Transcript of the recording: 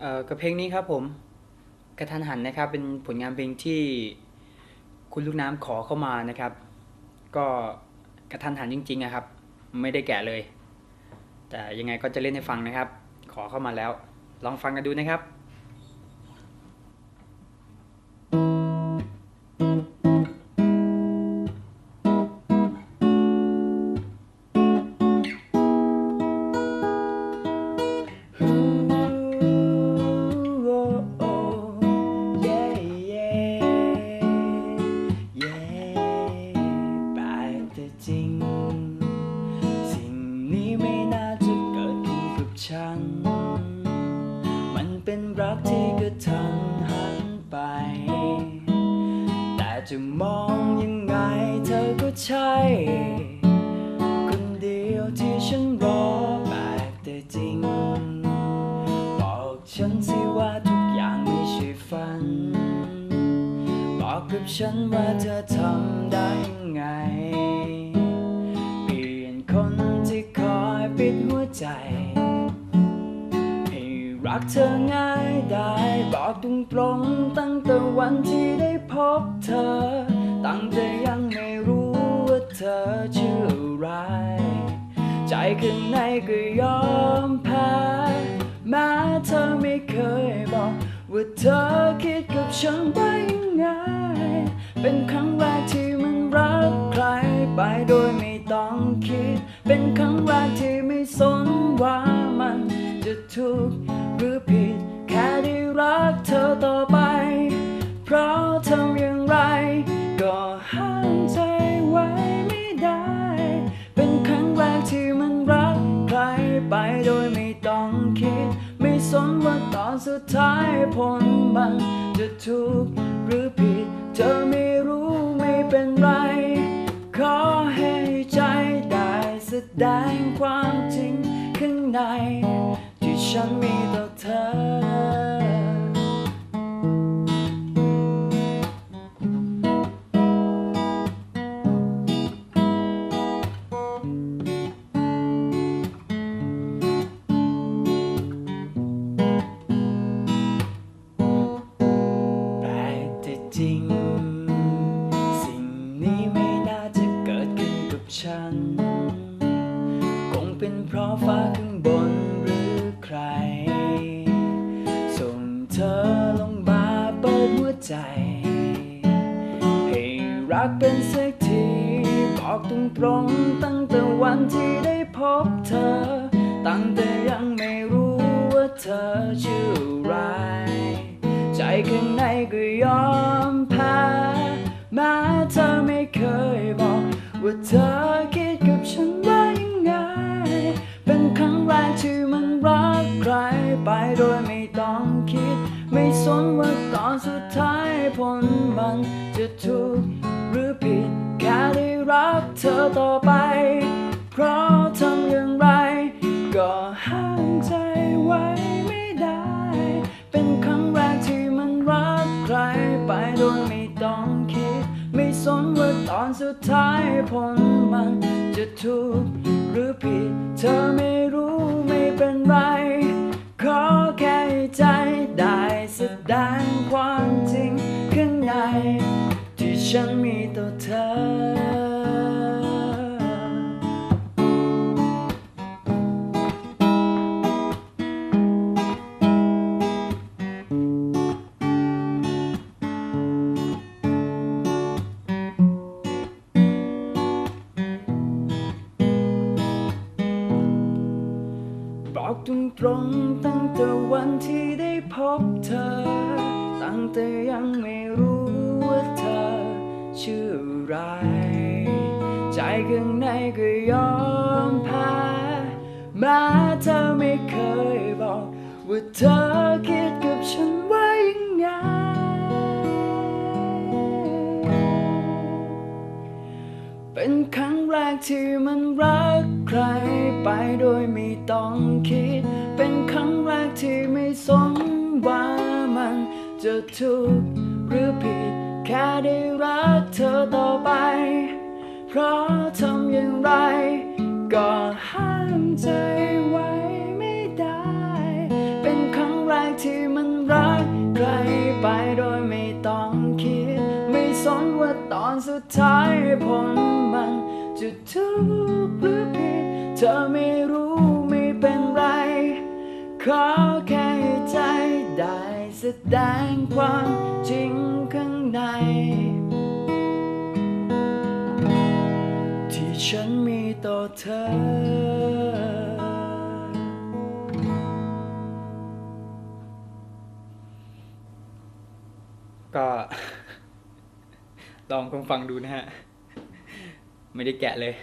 เอ่อกับเพลงนี้ครับผมกระทันหันนะครับเป็นผลงานเพลงที่คุณลูกน้ำขอเข้ามานะครับ ก็กระทันหันจริงๆนะครับ ไม่ได้แกะเลย แต่ยังไงก็จะเล่นให้ฟังนะครับ ขอเข้ามาแล้ว ลองฟังกันดูนะครับ ฉัน มันเป็นรักที่กระทันหันไป แต่จะมองยังไงเธอก็ใช่ คนเดียวที่ฉันรอแปลกแต่จริง บอกฉันสิว่าทุกอย่างไม่ใช่ฝัน บอกกับฉันว่าเธอทำได้ยังไงเปลี่ยนคนที่คอยปิดหัวใจ รักเธอง่ายได้บอกตรงตรงๆตั้งแต่วันที่ได้พบเธอ ตั้งแต่ยังไม่รู้ว่าเธอชื่ออะไร ใจข้างในก็ยอมแพ้แม้เธอไม่เคยบอกว่าเธอคิดกับฉันว่ายังไง เป็นครั้งแรกที่มันรักใครไปโดยไม่ต้องคิด เป็นครั้งแรกที่ไม่สนว่ามันจะถูก รักเธอต่อไป เพราะทำอย่างไร ก็ห้ามใจไว้ไม่ได้ เป็นครั้งแรกที่มันรักใครไปโดยไม่ต้องคิด ไม่สนว่าตอนสุดท้ายผลมันจะถูกหรือผิด เธอไม่รู้ไม่เป็นไร ขอให้ใจได้แสดงความจริงข้างใน ที่ฉันมีต่อเธอ คงเป็นเพราะฟ้าข้างบนหรือใคร ส่งเธอลงมาเปิดหัวใจ ให้รักเป็นสักที บอกตรงตรงๆตั้งแต่วันที่ได้พบเธอ ตั้งแต่ยังไม่รู้ว่าเธอชื่ออะไร ใจข้างในก็ยอมแพ้แม้เธอไม่เคยบอกว่าเธอ ไปโดยไม่ต้องคิด ไม่สนว่าตอนสุดท้ายผลมันจะถูกหรือผิด แค่ได้รักเธอต่อไป เพราะทำอย่างไร ก็ห้ามใจไว้ไม่ได้ เป็นครั้งแรกที่มันรักใครไปโดยไม่ต้องคิด ไม่สนว่าตอนสุดท้ายผลมันจะถูกหรือผิด เธอไม่รู้ไม่เป็นไร ตรงตรงตั้งแต่วันที่ได้พบเธอ ตั้งแต่ยังไม่รู้ว่าเธอ ชื่ออะไร ใจข้างในก็ยอมแพ้แม้เธอไม่เคยบอก ว่าเธอคิดกับฉัน เป็นครั้งแรกที่มันรักใครไปโดยไม่ต้องคิด เป็นครั้งแรกที่ไม่สนว่ามันจะถูกหรือผิด แค่ได้รักเธอต่อไป เพราะทำอย่างไร ก็ห้ามใจไว้ไม่ได้ เป็นครั้งแรกที่มันรักใครไปโดยไม่ต้องคิด ไม่สนว่าตอนสุดท้ายผล จะทุกข์หรือผิดเธอไม่รู้ไม่เป็นไร ขอแค่ให้ใจได้แสดงความจริงข้างใน ที่ฉันมีต่อเธอก็ลองคงฟังดูนะฮะ ไม่ได้แกะเลย